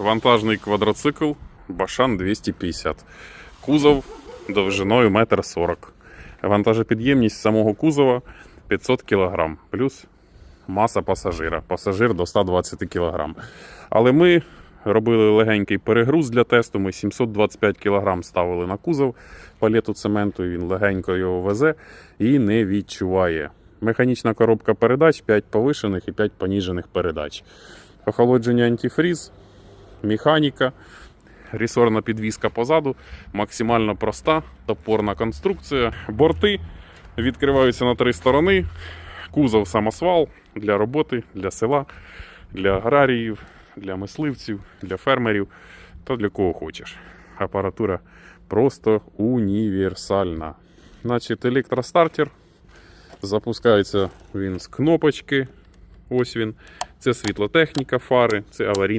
вантажний квадроцикл Башан 250. Кузов довжиною 1,40 м. Вантажопідємність самого кузова 500 кг. Плюс маса пасажира. Пасажир до 120 кг. Але ми робили легенький перегруз для тесту. Ми 725 кг ставили на кузов палету цементу. Він легенько його везе і не відчуває. Механічна коробка передач, 5 повишених і 5 поніжених передач. Охолодження антифріз, механіка, ресорна підвіска позаду, максимально проста, топорна конструкція. Борти відкриваються на три сторони. Кузов самосвал для роботи, для села, для аграріїв, для мисливців, для фермерів та для кого хочеш. Апаратура просто універсальна. Значить, електростартер. Запускається він з кнопочки. Ось він. Це світлотехніка, фари, це аварійна.